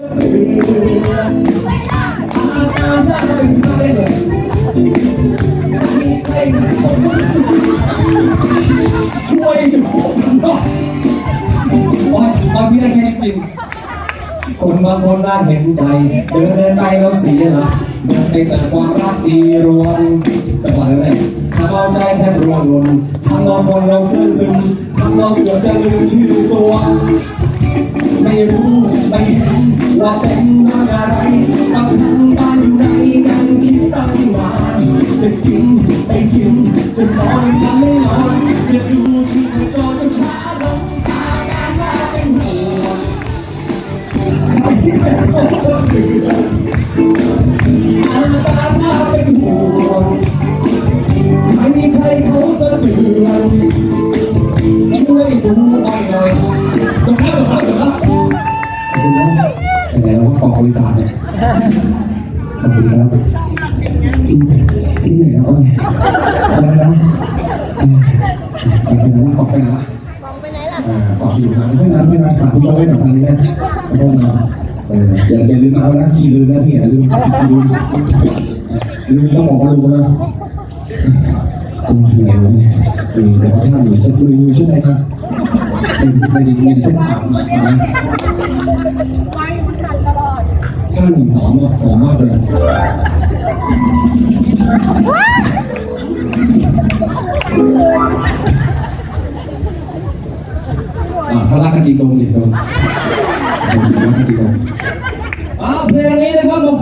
ช่วยดูผมหน่อยโอ้ยตอนนี้ได้แค่นี้จริงคนบางคนน่าเห็นใจ เดินเดินไปแล้วเสียหลักเดินไปแต่ความรักดีรวนแต่ก่อนเลยทำเอาใจแทบร่วงหล่นทำเอาคนเราซึ้งซึมทำเอาเกือบจะลืมชื่อตัว ไม่รู้ไม่เห็น ว่าเป็นว่าอะไรบางครั้งบ้านอยู่ไหนยังคิดตั้งนานจะกินไปกินจะนอนยังไม่นอนจะดูชีวิตจอจนช้าลงตาแม่ว่าเป็นห่วงไม่มีใครเขาเตือนอันตาหน้าเป็นห่วงไม่มีใครเขาเตือนช่วยดูอ้อยหน่อยตรงนั้ เราก็กองบริจาคเนี่ยขอบคุณครับที่ที่ไหนครับอ้อยอะไรนะเออไปไหนนะกอไปนะมอไปไหนล่ะอ่าขออยู่นะไม่นานไม่นานฝากคุณเอาไว้หน่อยทางนี้นะไม่ต้องมาเอออย่าอย่าลืมเอานะขี่ลืมนะพี่อย่าลืมลืมลืมต้องบอกว่าลืมนะอ้ยเหนื่อยเลยมีแต่ว่าท่านอยู่จะลืมช่วยไหมครับ ไม่ได้ไม่ได้เส้นทางนะไม่มันหันตลอดท่านหอมหอมมากเลยอ่าถ้ารักกันจริงตรงดิตรงรักกันจริงตรงอ่าเพลงนี้นะครับ